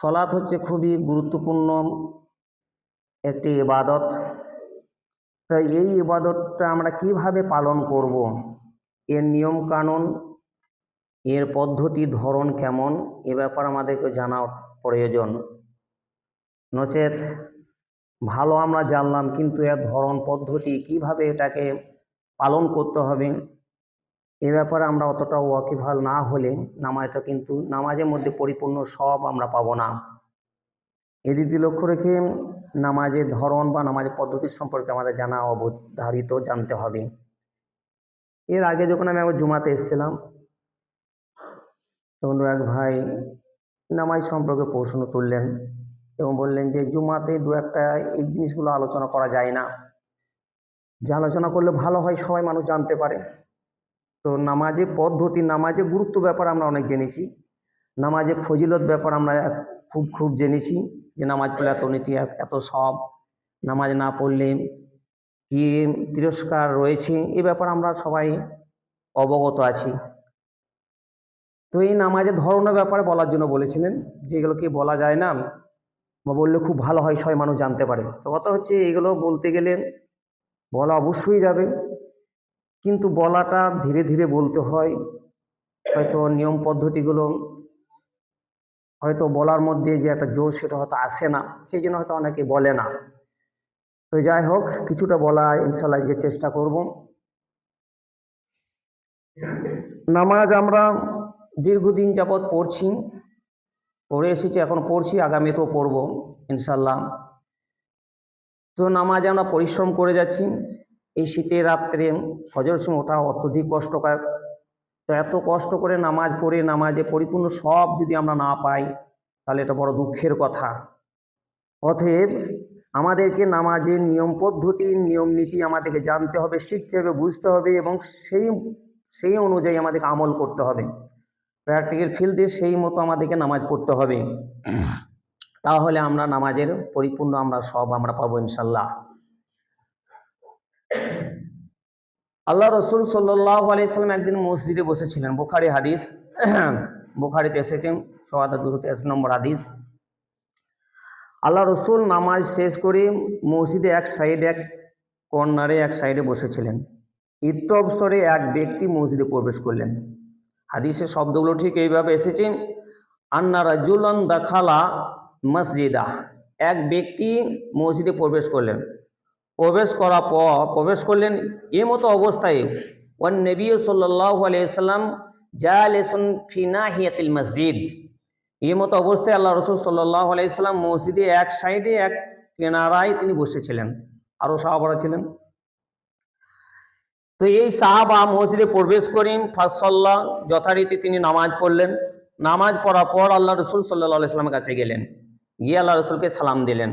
সলাৎ হচ্ছে খুবই গুরুত্বপূর্ণ একটি ইবাদত। তো এই ইবাদতটা আমরা কীভাবে পালন করব? এর নিয়ম কানুন এর পদ্ধতি, ধরন কেমন? এ ব্যাপার আমাদেরকে জানা প্রয়োজন। নচেত ভালো আমরা জানলাম, কিন্তু এর ধরন, পদ্ধতি কীভাবে এটাকে পালন করতে হবে? এ ব্যাপারে আমরা অতটা ওয়াকিফাল না হলে নামাজটা কিন্তু নামাজের মধ্যে পরিপূর্ণ সব আমরা পাবো না। এদিকে লক্ষ্য রেখে নামাজের ধরন বা নামাজের পদ্ধতি সম্পর্কে আমাদের জানা অবধারিত জানতে হবে। এর আগে যখন আমি একবার জুমাতে এসেছিলাম, তখন এক ভাই নামাজ সম্পর্কে প্রশ্ন তুললেন এবং বললেন যে, জুমাতে দু একটা এই জিনিসগুলো আলোচনা করা যায় না। যে আলোচনা করলে ভালো হয়, সবাই মানুষ জানতে পারে। তো নামাজে পদ্ধতি নামাজে গুরুত্ব ব্যাপার আমরা অনেক জেনেছি। নামাজে ফজিলত ব্যাপার আমরা খুব খুব জেনেছি যে নামাজ পড়লে এত নীতি, এত সব। নামাজ না পড়লে কি তিরস্কার রয়েছে, এ ব্যাপার আমরা সবাই অবগত আছি। তো এই নামাজের ধরনের ব্যাপারে বলার জন্য বলেছিলেন যেগুলো কি বলা যায় না, বা বললে খুব ভালো হয়, সবাই মানুষ জানতে পারে। তো কথা হচ্ছে, এগুলো বলতে গেলে বলা অবশ্যই যাবে। কিন্তু বলাটা ধীরে ধীরে বলতে হয়। হয়তো নিয়ম পদ্ধতিগুলো, হয়তো বলার মধ্যে যে একটা জোর সেটা হয়তো আসে না, সেই জন্য হয়তো অনেকে বলে না। তো যাই হোক, কিছুটা বলা ইনশাল্লাহ আজকে চেষ্টা করব। নামাজ আমরা দীর্ঘদিন যাবৎ পড়ছি, পড়ে এসেছি, এখন পড়ছি, আগামীতেও পড়ব ইনশাল্লাহ তো নামাজ আমরা পরিশ্রম করে যাচ্ছি। এই শীতের রাত্রে ফজর সময় ওঠা অত্যধিক কষ্টকর। তো এত কষ্ট করে নামাজ পড়ে, নামাজে পরিপূর্ণ সব যদি আমরা না পাই, তাহলে এটা বড় দুঃখের কথা। অতএব আমাদেরকে নামাজের নিয়ম পদ্ধতি, নিয়ম নীতি আমাদেরকে জানতে হবে, শিখতে হবে, বুঝতে হবে এবং সেই সেই অনুযায়ী আমাদেরকে আমল করতে হবে। প্র্যাকটিক্যাল ফিল্ডে সেই মতো আমাদেরকে নামাজ পড়তে হবে। তাহলে আমরা নামাজের পরিপূর্ণ আমরা সব আমরা পাবো ইনশাল্লাহ। আল্লাহ রসুল সাল্লাহ আলাইসাল্লাম একদিন মসজিদে বসেছিলেন। বুখারি হাদিস, বুখারিতে এসেছেন সোয়াদা দুশো তেইশ নম্বর হাদিস। আল্লাহ রসুল নামাজ শেষ করে মসজিদে এক সাইডে, এক কর্নারে, এক সাইডে বসেছিলেন। ইত্যবসরে এক ব্যক্তি মসজিদে প্রবেশ করলেন। হাদিসের শব্দগুলো ঠিক এইভাবে এসেছে, আন্না রাজুলান দাখালা মসজিদা। এক ব্যক্তি মসজিদে প্রবেশ করলেন। প্রবেশ করার পর, প্রবেশ করলেন এ মতো অবস্থায়। ওয়ান নবী সাল্লাহ আলাইসাল্লাম জালেসন ফিনা হিয়াতিল মসজিদ। এ মতো অবস্থায় আল্লাহ রসুল সাল্লাহ আলাইসাল্লাম মসজিদে এক সাইডে, এক কেনারায় তিনি বসেছিলেন আরও সাহাবারা ছিলেন। তো এই সাহাবা মসজিদে প্রবেশ করেন ফাঁসল্লাহ যথারীতি তিনি নামাজ পড়লেন। নামাজ পড়ার পর আল্লাহ রসুল সাল্লাহ আলাইস্লামের কাছে গেলেন। গিয়ে আল্লাহ রসুলকে সালাম দিলেন।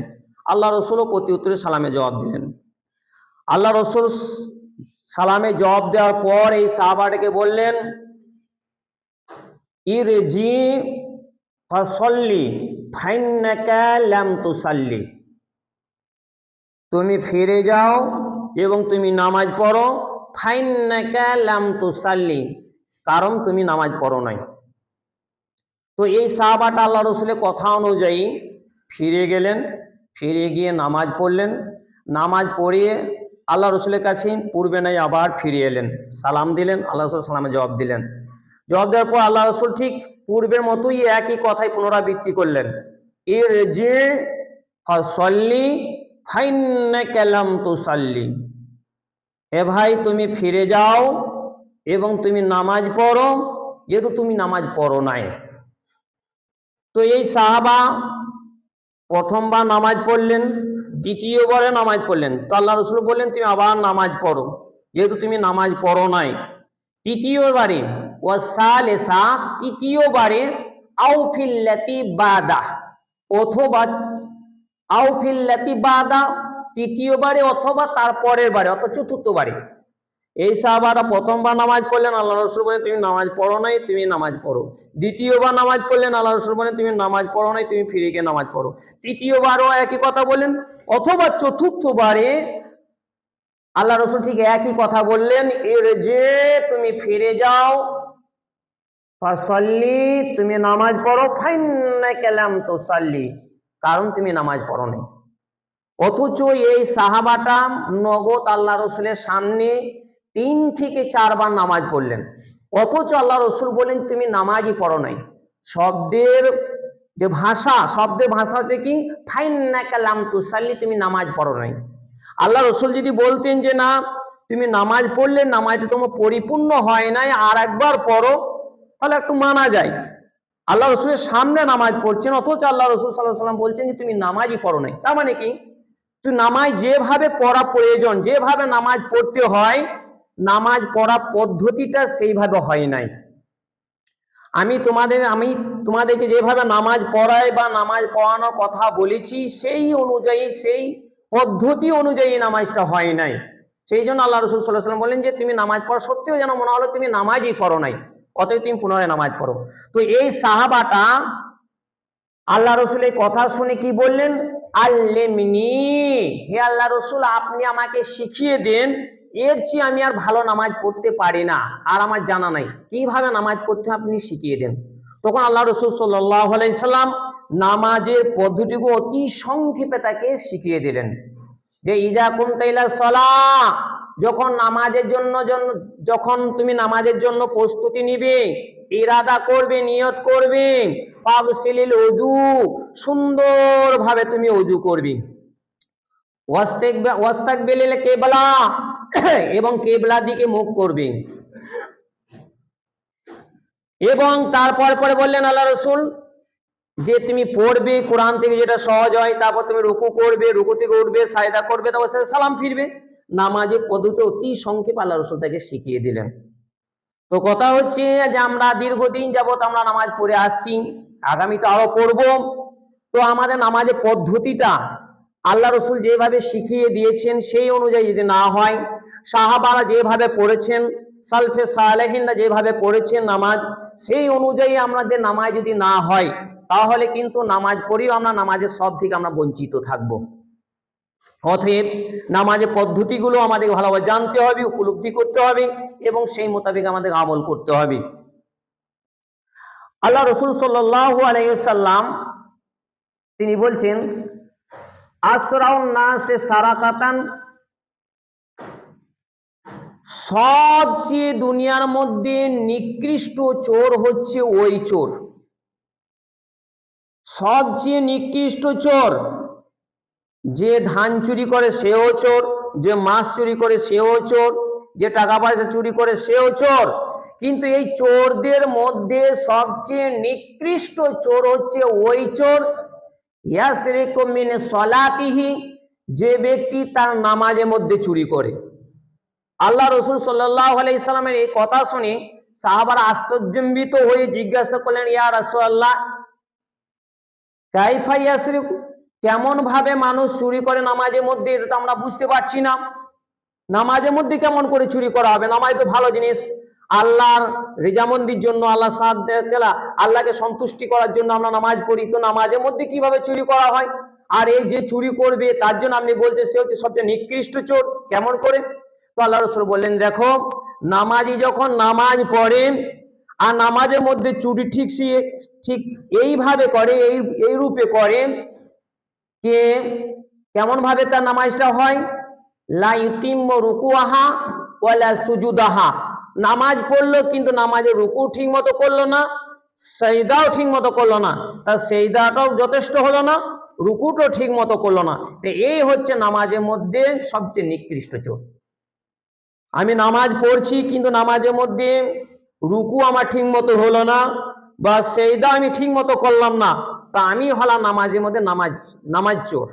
আল্লাহ রসুলও প্রতি উত্তরে সালামে জবাব দিলেন। আল্লাহ রসুল সালামে জবাব দেওয়ার পর এই সাহাবাটাকে বললেন তুমি ফিরে যাও এবং তুমি নামাজ পড়ো। ফাইনাকা ল্যাম তুসাল্লি, কারণ তুমি নামাজ পড়ো নাই। তো এই সাহাবাটা আল্লাহ রসুলের কথা অনুযায়ী ফিরে গেলেন। ফিরে গিয়ে নামাজ পড়লেন। নামাজ পড়িয়ে আল্লাহ রসুলের কাছে পূর্বে নাই আবার ফিরে এলেন। সালাম দিলেন, আল্লাহ রসুল সালামে জবাব দিলেন। জবাব দেওয়ার পর আল্লাহ রসুল ঠিক পূর্বের মতোই একই কথাই পুনরাবৃত্তি করলেন। এর যে সল্লি ফাইনাকালাম তু সাল্লি এ ভাই, তুমি ফিরে যাও এবং তুমি নামাজ পড়ো, যেহেতু তুমি নামাজ পড়ো নাই। তো এই সাহাবা প্রথমবার নামাজ পড়লেন, দ্বিতীয়বারে নামাজ পড়লেন। তো আল্লাহ রসুল বললেন, তুমি আবার নামাজ পড়ো, যেহেতু তুমি নামাজ পড়ো নাই। তৃতীয়বারে ওয়াসাল এসা তৃতীয়বারে, আউফিল্লাতি বাদা অথবা, আউফিল্লাতি বাদা তৃতীয়বারে অথবা তার পরের বারে, অর্থাৎ চতুর্থবারে। এই সাহাবারা প্রথমবার নামাজ পড়লেন, আল্লাহ রসুল বলেন, তুমি নামাজ পড়ো নাই, তুমি নামাজ পড়ো। দ্বিতীয়বার নামাজ পড়লেন, আল্লাহ রসুল বলেন, তুমি নামাজ পড়ো নাই, তুমি ফিরে গিয়ে নামাজ পড়ো। তৃতীয়বারও একই কথা বললেন, অথবা চতুর্থবারে আল্লাহ রসুল ঠিক একই কথা বললেন, এর যে তুমি ফিরে যাও, ফাসল্লি, তুমি নামাজ পড়ো ফাইন কেলাম তো সাল্লি কারণ তুমি নামাজ পড়ো নাই। অথচ এই সাহাবাটা নগদ আল্লাহ রসুলের সামনে তিন থেকে চারবার নামাজ পড়লেন। অথচ আল্লাহ রসুল বলেন, তুমি নামাজই পড়ো নাই। শব্দের যে ভাষা, শব্দের ভাষা হচ্ছে কি? ফাইন না কালাম তুসাল্লি তুমি নামাজ পড়ো নাই। আল্লাহ রসুল যদি বলতেন যে, না, তুমি নামাজ পড়লে নামাজটা তোমার পরিপূর্ণ হয় নাই, আর একবার পড়ো, তাহলে একটু মানা যায়। আল্লাহ রসুলের সামনে নামাজ পড়ছেন, অথচ আল্লাহ রসুল সাল্লাহ সাল্লাম বলছেন যে, তুমি নামাজই পড়ো নাই। তার মানে কি? তুই নামাজ যেভাবে পড়া প্রয়োজন, যেভাবে নামাজ পড়তে হয় নামাজ পড়া পদ্ধতিটা সেইভাবে হয় নাই। আমি তোমাদের, আমি তোমাদেরকে যেভাবে নামাজ পড়াই বা নামাজ পড়ানোর কথা বলেছি, সেই অনুযায়ী, সেই পদ্ধতি অনুযায়ী নামাজটা হয় নাই। সেই জন্য আল্লাহ রসুল সাল্লাহ সাল্লাম বললেন যে, তুমি নামাজ পড়া সত্যিও যেন মনে হলো তুমি নামাজই পড়ো নাই, অতএব তুমি পুনরায় নামাজ পড়ো। তো এই সাহাবাটা আল্লাহ রসুলের কথা শুনে কি বললেন? আল্লেমনি, হে আল্লাহ রসুল, আপনি আমাকে শিখিয়ে দেন এর চেয়ে আমি আর ভালো নামাজ পড়তে পারি না। আর আমার জানা নাই। কীভাবে নামাজ পড়তে আপনি শিখিয়ে দেন? তখন আল্লাহ রসুল সাল্লাম নামাজের পদ্ধতিকে অতি সংক্ষেপে তাকে শিখিয়ে দিলেন। যে ইজা কুমতাইলা সলা যখন নামাজের জন্য যখন তুমি নামাজের জন্য প্রস্তুতি নিবে, ইরাদা করবে, নিয়ত করবে পাবসিলিল উজু সুন্দরভাবে তুমি উজু করবে। কেবলা এবং কেবলার দিকে মুখ করবে। এবং তারপর পরে বললেন আল্লাহ রসুল, যে তুমি পড়বে, কোরআন থেকে যেটা সহজ হয়, তারপর তুমি রুকু করবে, রুকু থেকে উঠবে, সায়দা করবে, তারপর সে সালাম ফিরবে। নামাজের পদ্ধতি অতি সংক্ষেপ আল্লাহ রসুল তাকে শিখিয়ে দিলেন। তো কথা হচ্ছে যে আমরা দীর্ঘদিন যাবত আমরা নামাজ পড়ে আসছি আগামীতে আরও পড়ব। তো আমাদের নামাজের পদ্ধতিটা আল্লাহ রসুল যেভাবে শিখিয়ে দিয়েছেন, সেই অনুযায়ী যদি না হয় সাহাবারা যেভাবে পড়েছেন, সালফে সালেহিনরা যেভাবে পড়েছেন নামাজ, সেই অনুযায়ী আমাদের নামাজ যদি না হয়, তাহলে কিন্তু নামাজ পড়েও আমরা নামাজের সব থেকে আমরা বঞ্চিত থাকব। অতএব নামাজের পদ্ধতিগুলো আমাদের ভালোভাবে জানতে হবে, উপলব্ধি করতে হবে এবং সেই মোতাবেক আমাদের আমল করতে হবে। আল্লাহ রসুল সাল্লাম তিনি বলছেন আসরাউন নাসে সারাকাতান সবচেয়ে দুনিয়ার মধ্যে নিকৃষ্ট চোর হচ্ছে ওই চোর। সবচেয়ে নিকৃষ্ট চোর, যে ধান চুরি করে সেও চোর, যে মাছ চুরি করে সেও চোর, যে টাকা পয়সা চুরি করে সেও চোর, কিন্তু এই চোরদের মধ্যে সবচেয়ে নিকৃষ্ট চোর হচ্ছে ওই চোর। ইয়াসরিকু মিন সলাতিহি, যে ব্যক্তি তার নামাজের মধ্যে চুরি করে। আল্লাহ রসুল সাল্লাহ আলাইসাল্লামের এই কথা শুনে সাহাবার আশ্চর্যম্বিত হয়ে জিজ্ঞাসা করলেন, ইয়া রসুল আল্লাহ কাইফা ইয়াসরিকু? কেমন ভাবে মানুষ চুরি করে নামাজের মধ্যে? এটা তো আমরা বুঝতে পারছি না। নামাজের মধ্যে কেমন করে চুরি করা হবে? নামাজ তো ভালো জিনিস। আল্লাহর রেজামন্দির জন্য আল্লাহ সাদ দেলা, আল্লাহকে সন্তুষ্টি করার জন্য আমরা নামাজ পড়ি। তো নামাজের মধ্যে কীভাবে চুরি করা হয়? আর এই যে চুরি করবে, তার জন্য আপনি বলছেন, সে হচ্ছে সবচেয়ে নিকৃষ্ট চোর। কেমন করে? তো আল্লাহ রসুল বললেন, দেখো, নামাজি যখন নামাজ পড়ে, আর নামাজের মধ্যে চুরি ঠিক ঠিক এইভাবে করে, এই এই রূপে করে, কে কেমন ভাবে তার নামাজটা হয়? ইউতিম্ম রুকুআহা ওয়ালা সুজুদাহা। নামাজ পড়ল, কিন্তু নামাজের রুকু ঠিক মতো করল না, সেইদাও ঠিক মতো করল না তার সেইদাটাও যথেষ্ট হলো না রুকুটাও ঠিক মতো করল না। তো এই হচ্ছে নামাজের মধ্যে সবচেয়ে নিকৃষ্ট চোর আমি নামাজ পড়ছি, কিন্তু নামাজের মধ্যে রুকু আমার ঠিক মতো হলো না বা সেইদা আমি ঠিক মতো করলাম না। তা আমি হলাম নামাজের মধ্যে নামাজ নামাজ চোর।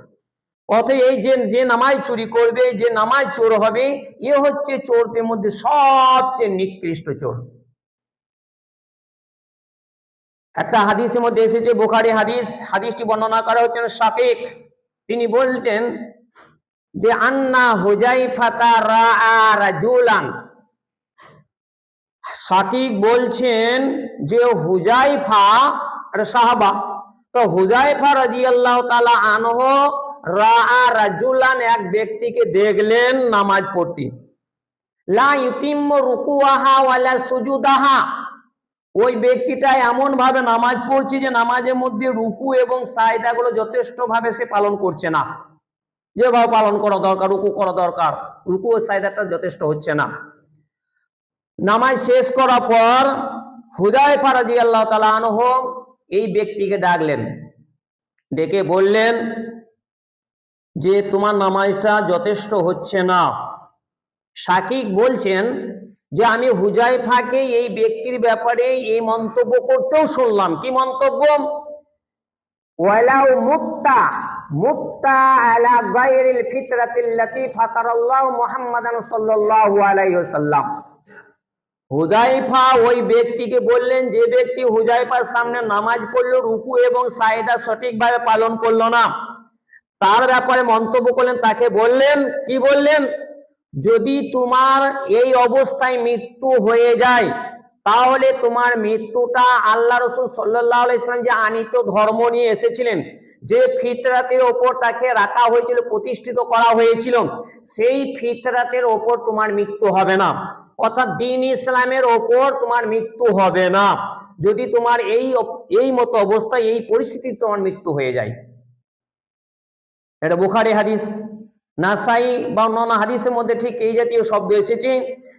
অতএব এই যে যে নামাজ চুরি করবে, যে নামাজ চোর হবে, এ হচ্ছে চোরদের মধ্যে সবচেয়ে নিকৃষ্ট চোর। একটা হাদিসের মধ্যে এসেছে, বোখারি হাদিস, হাদিসটি বর্ণনা করা হচ্ছেন সাপেক তিনি বলতেন যে আন্না হুজাই ফাতা রাজুলান। সাকিক বলছেন যে হুজাইফা সাহাবা, তো হুজাইফা রাজি আল্লাহ তালা আনহ রা রাজুলান এক ব্যক্তিকে দেখলেন নামাজ পড়তে। লা ইউতিম্ম রুকুআহা ওয়ালা সুজুদাহা। ওই ব্যক্তিটা এমন ভাবে নামাজ পড়ছে যে নামাজের মধ্যে রুকু এবং সায়দাগুলো যথেষ্ট ভাবে সে পালন করছে না। যেভাবে পালন করা দরকার, রুকু করা দরকার রুকু ও সায়দাটা যথেষ্ট হচ্ছে না। নামাজ শেষ করার পর হুদায় ফারাজি আল্লাহ তালা আনহ এই ব্যক্তিকে ডাকলেন। ডেকে বললেন যে, তোমার নামাজটা যথেষ্ট হচ্ছে না। শাকিক বলছেন যে, আমি হুজাই হুজাইফাকে এই ব্যক্তির ব্যাপারে এই মন্তব্য করতেও শুনলাম। কি মন্তব্য? ওয়ালাউ মুক্তা। মুক্তা আলা গায়রিল ফিতরাতিল্লাতি ফাতারাল্লাহু মুহাম্মাদান সাল্লাল্লাহু আলাইহি ওয়াসাল্লাম। হুজাইফা ওই ব্যক্তিকে বললেন, যে ব্যক্তি হুজাইফার সামনে নামাজ পড়ল, রুকু এবং সাইদা সঠিকভাবে পালন করল না। তার ব্যাপারে মন্তব্য করলেন, তাকে বললেন, কি বললেন? যদি তোমার এই অবস্থায় মৃত্যু হয়ে যায় তাহলে তোমার মৃত্যুটা আল্লাহ রসুল সাল্লাহ ইসলাম যে আনিত ধর্ম নিয়ে এসেছিলেন, যে ফিতরাতের ওপর তাকে রাখা হয়েছিল, প্রতিষ্ঠিত করা হয়েছিল, সেই ফিতরাতের ওপর তোমার মৃত্যু হবে না। অর্থাৎ দিন ইসলামের ওপর তোমার মৃত্যু হবে না। যদি তোমার এই এই মতো অবস্থায়, এই পরিস্থিতিতে তোমার মৃত্যু হয়ে যায়। এটা বুখারি হাদিস। নাসাই বা অন্যান্য হাদিসের মধ্যে ঠিক এই জাতীয় শব্দ এসেছে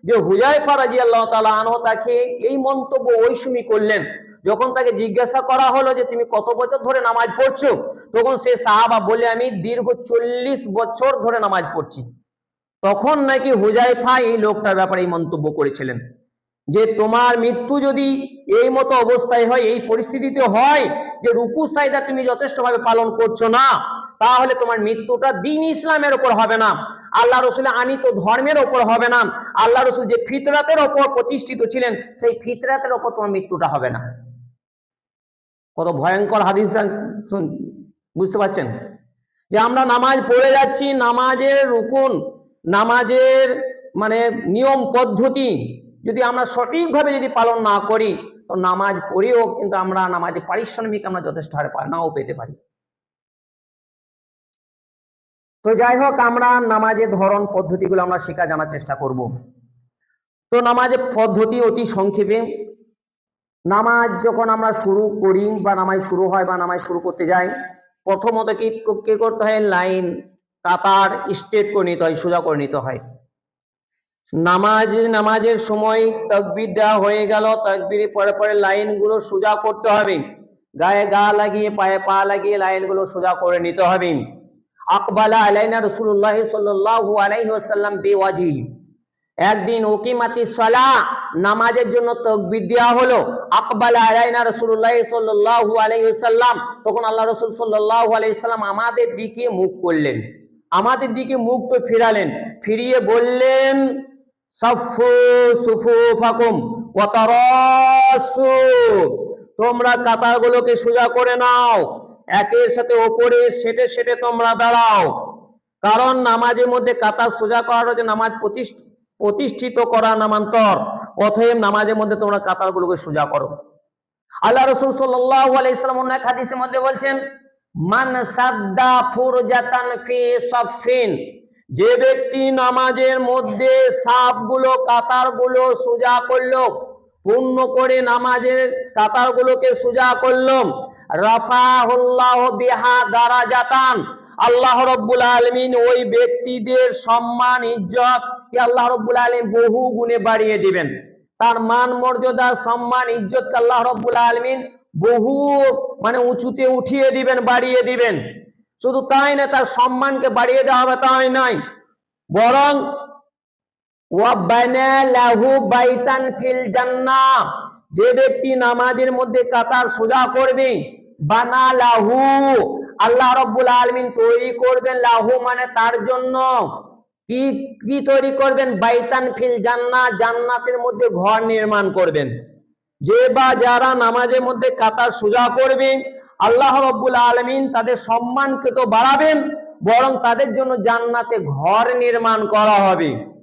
যে হুজাইফা রাজি আল্লাহ তালা আনহ তাকে এই মন্তব্য ওই করলেন। যখন তাকে জিজ্ঞাসা করা হলো যে তুমি কত বছর ধরে নামাজ পড়ছো? তখন সে সাহাবা বলে, আমি দীর্ঘ চল্লিশ বছর ধরে নামাজ পড়ছি। তখন নাকি হুজাইফা এই লোকটার ব্যাপারে এই মন্তব্য করেছিলেন যে, তোমার মৃত্যু যদি এই মতো অবস্থায় হয়, এই পরিস্থিতিতে হয় যে রুকু সাইদা তুমি যথেষ্টভাবে পালন করছ না তাহলে তোমার মৃত্যুটা দিন ইসলামের ওপর হবে না। আল্লাহ রসুল আনিত ধর্মের ওপর হবে না। আল্লাহ রসুল যে ফিতরাতের ওপর প্রতিষ্ঠিত ছিলেন, সেই ফিতরাতের ওপর তোমার মৃত্যুটা হবে না। কত ভয়ঙ্কর হাদিস বুঝতে পারছেন? যে আমরা নামাজ পড়ে যাচ্ছি, নামাজের রুকুন, নামাজের মানে নিয়ম পদ্ধতি যদি আমরা সঠিকভাবে যদি পালন না করি, তো নামাজ পড়েও কিন্তু আমরা নামাজে পারিশ্রমিক আমরা যথেষ্ট হারে নাও পেতে পারি। তো যাই হোক আমরা নামাজের ধরন পদ্ধতিগুলো আমরা শেখা জানার চেষ্টা করব। তো নামাজের পদ্ধতি অতি সংক্ষেপে। নামাজ যখন আমরা শুরু করি বা নামাজ শুরু হয় বা নামাজ শুরু করতে যাই, প্রথমত কি কি করতে হয়? লাইন, কাতার, স্ট্রেট করে নিতে হয়, সোজা করে নিতে হয়। নামাজ, নামাজের সময় তকবির দেওয়া হয়ে গেল তকবির পরে পরে লাইনগুলো সোজা করতে হবে। গায়ে গা লাগিয়ে, পায়ে পা লাগিয়ে লাইনগুলো সোজা করে নিতে হবে। আকবালা আলাইনা রসুল্লাহ সাল্লাল্লাহু আলাইহি ওয়াসাল্লাম বেওয়াজি। একদিন ওকিমাতি সালা, নামাজের জন্য তকবির দেওয়া হলো। আকবালা আলাইনা রসুল্লাহ সাল্লাল্লাহু আলাইহি ওয়াসাল্লাম, তখন আল্লাহ রসুল সাল্লাল্লাহু আলাইহি সাল্লাম আমাদের দিকে মুখ করলেন। আমাদের দিকে মুখ তো ফিরালেন। ফিরিয়ে বললেন, সাফু সুফু ফাকুম তোমরা কাতারগুলোকে সোজা করে নাও। একের সাথে ওপরে, সেটে সেটে তোমরা দাঁড়াও। কারণ নামাজের মধ্যে কাতার সোজা করার হচ্ছে নামাজ প্রতিষ্ঠ- প্রতিষ্ঠিত করা নামান্তর। অতএব নামাজের মধ্যে তোমরা কাতারগুলোকে সোজা করো। আল্লাহ রসুল সাল্লাম অন্য এক হাদিসের মধ্যে বলছেন, মান সাদ্দা ফুরজাতান ফি যে ব্যক্তি নামাজের মধ্যে সাপগুলো, কাতারগুলো সোজা করল পূর্ণ করে নামাজের কাতারগুলোকে সোজা করল রাফাহুল্লাহ বিহা দারাজাতান। আল্লাহ রব্বুল আলমিন ওই ব্যক্তিদের সম্মান, ইজ্জত কে আল্লাহ রব্বুল আলমিন বহু গুণে বাড়িয়ে দিবেন। তার মান, মর্যাদা, সম্মান, ইজ্জত আল্লাহ রব্বুল আলমিন বহু মানে উঁচুতে উঠিয়ে দিবেন, বাড়িয়ে দিবেন। শুধু তাই না, তার সম্মানকে বাড়িয়ে দেওয়া হবে তাই নয়। বরং ওয়াবানা লাহু বাইতান ফিল জান্নাহ যে ব্যক্তি নামাজের মধ্যে কাতার সোজা করবে, বানা লাহু, আল্লাহ রব্বুল আলমিন তৈরি করবেন লাহু মানে তার জন্য। কি কি তৈরি করবেন? বাইতান ফিল জান্না জান্নাতের মধ্যে ঘর নির্মাণ করবেন। যে বা যারা নামাজের মধ্যে কাতার সোজা করবে, আল্লাহ রব্বুল আলমিন তাদের সম্মানকে তো বাড়াবেন, বরং তাদের জন্য জান্নাতে ঘর নির্মাণ করা হবে।